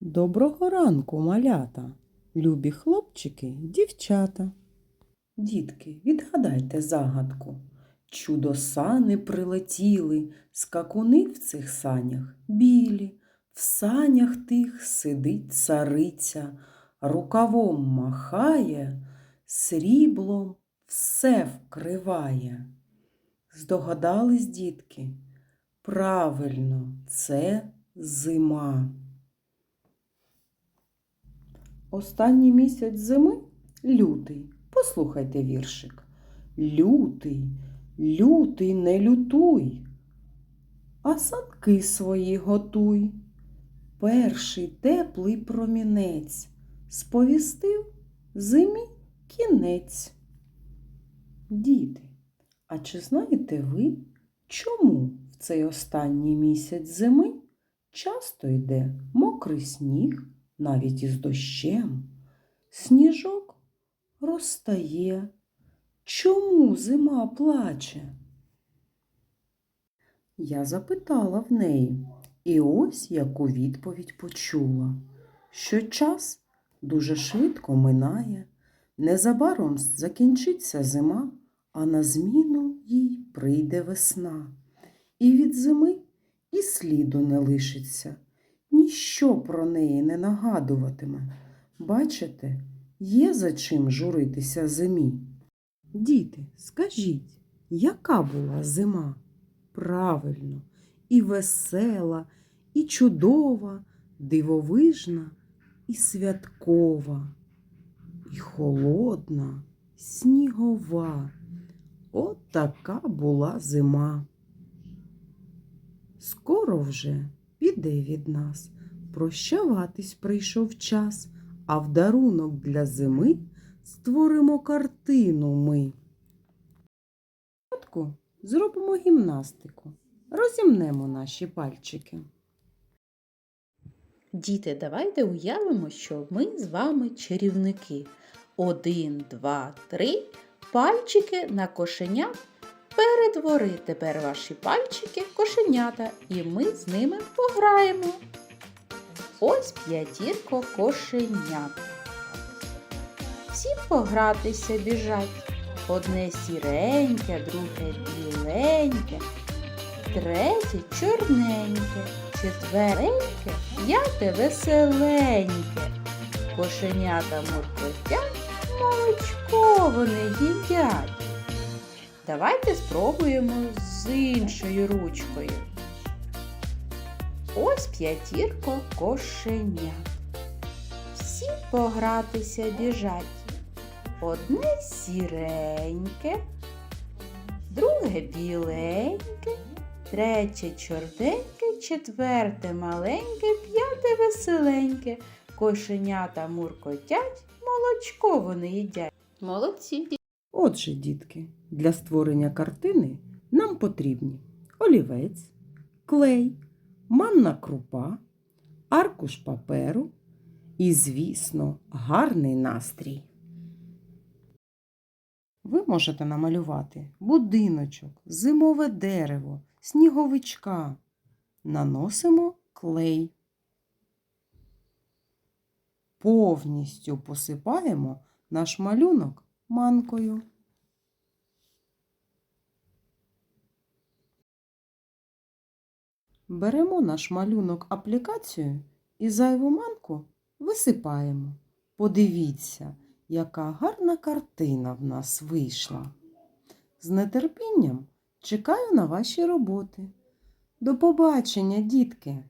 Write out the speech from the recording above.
Доброго ранку, малята, любі хлопчики, дівчата. Дітки, відгадайте загадку. Чудо сани прилетіли, скакуни в цих санях білі, в санях тих сидить цариця, рукавом махає, сріблом все вкриває. Здогадались, дітки? Правильно, це зима. Останній місяць зими лютий. Послухайте віршик. Лютий, лютий, не лютуй, а санки свої готуй. Перший теплий промінець сповістив зимі кінець. Діти, а чи знаєте ви, чому в цей останній місяць зими часто йде мокрий сніг? Навіть із дощем. Сніжок розтає. Чому зима плаче? Я запитала в неї, і ось яку відповідь почула, що час дуже швидко минає, незабаром закінчиться зима, а на зміну їй прийде весна. І від зими і сліду не лишиться ніщо про неї не нагадуватиме. Бачите, є за чим журитися зимі. Діти, скажіть, яка була зима? Правильно, і весела, і чудова, дивовижна, і святкова, і холодна, снігова. От така була зима. Скоро вже піде від нас. Прощаватись прийшов час, а в дарунок для зими створимо картину ми. Спочатку зробимо гімнастику, розімнемо наші пальчики. Діти, давайте уявимо, що ми з вами чарівники. Один, два, три. Пальчики на кошеня. Перетвори тепер ваші пальчики в кошенята, і ми з ними пограємо. Ось п'ятірко кошенят. Всі погратися біжать. Одне сіреньке, друге біленьке, третє чорненьке, четвереньке, п'яте веселеньке. Кошенята муркотять, молочко вони їдять. Давайте спробуємо з іншою ручкою. Ось п'ятірко кошенят. Всі погратися біжать. Одне сіреньке, друге біленьке, третє чорненьке, четверте маленьке, п'яте веселеньке. Кошенята муркотять, молочко вони їдять. Молодці! Отже, дітки, для створення картини нам потрібні олівець, клей, манна крупа, аркуш паперу і, звісно, гарний настрій. Ви можете намалювати будиночок, зимове дерево, сніговичка. Наносимо клей. Повністю посипаємо наш малюнок манкою. Беремо наш малюнок аплікацію і зайву манку висипаємо. Подивіться, яка гарна картина в нас вийшла. З нетерпінням чекаю на ваші роботи. До побачення, дітки!